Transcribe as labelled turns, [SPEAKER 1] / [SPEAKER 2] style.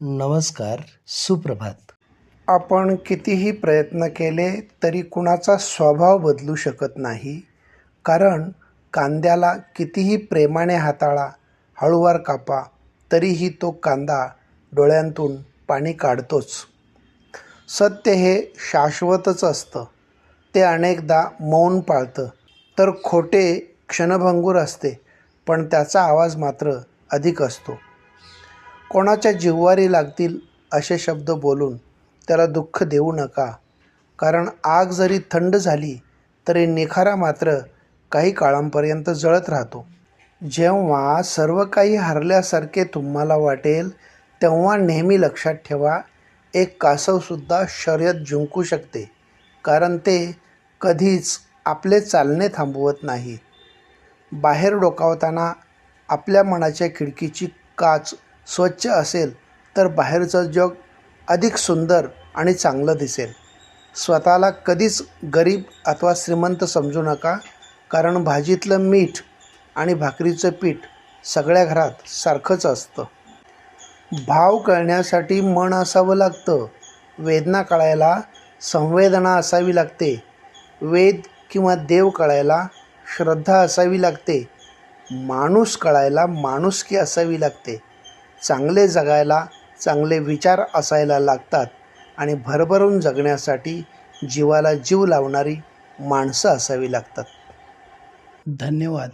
[SPEAKER 1] नमस्कार सुप्रभात.
[SPEAKER 2] आपण कितीही प्रयत्न केले तरी कुणाचा स्वभाव बदलू शकत नाही कारण कांद्याला कितीही प्रेमाने हाताळा हळूवार कापा तरीही तो कांदा डोळ्यांतून पाणी काढतोच. सत्य हे शाश्वतच असतं. ते अनेकदा मौन पाळतं. तर खोटे क्षणभंगूर असते पण त्याचा आवाज मात्र अधिक असतो. कोणाच्या जिव्हारी लागतील असे शब्द बोलून त्याला दुःख देऊ नका. कारण आग जरी थंड झाली तरी निखारा मात्र काही काळांपर्यंत जळत राहतो. जेव्हा सर्व काही हरल्यासारखे तुम्हाला वाटेल तेव्हा नेहमी लक्षात ठेवा एक कासवसुद्धा शर्यत जिंकू शकते. कारण ते कधीच आपले चालणे थांबवत नाही. बाहेर डोकावताना आपल्या मनाच्या खिडकीची काच स्वच्छ असेल तर बाहेरचं जग अधिक सुंदर आणि चांगलं दिसेल. स्वतःला कधीच गरीब अथवा श्रीमंत समजू नका कारण भाजीतलं मीठ आणि भाकरीचं पीठ सगळ्या घरात सारखंच असतं. भाव कळण्यासाठी मन असावं लागतं. वेदना कळायला संवेदना असावी लागते. वेद किंवा देव कळायला श्रद्धा असावी लागते. माणूस कळायला माणुसकी असावी लागते. चांगले जगायला चांगले विचार असायला लागतात आणि भरभरून जगण्यासाठी जीवाला जीव लावणारी माणसं असावी लागतात.
[SPEAKER 1] धन्यवाद.